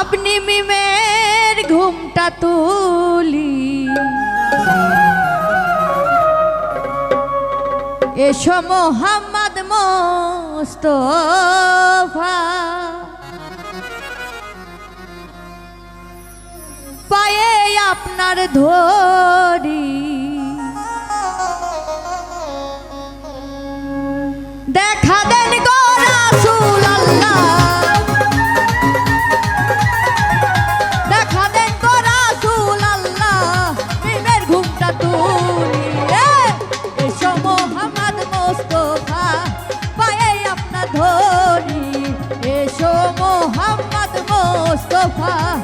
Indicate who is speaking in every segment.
Speaker 1: আপনি মিমের ঘুমটা তুলি। এসো মোহাম্মদ মোস্তফা। পায়ে আপনার ধরি। দেখা দেন 哇啊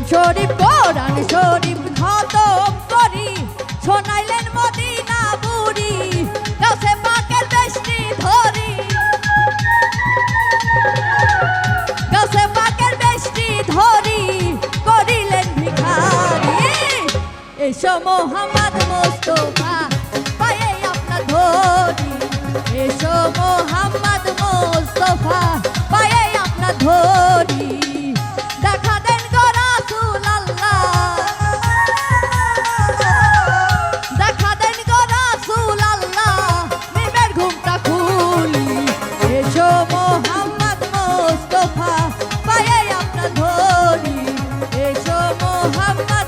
Speaker 1: কোরআন শরীফ কোরআন শরীফ খতম করি। শোনাইলেন মদিনা বুড়ি গাছে পাকের বেশটি ধরি। গাছে পাকের বেশটি ধরি, করিলেন ভিখারি। এসো মোহাম্মদ মোস্তফা, পায়ে আপনার ধরি। এসো মোহাম্মদ মোস্তফা have my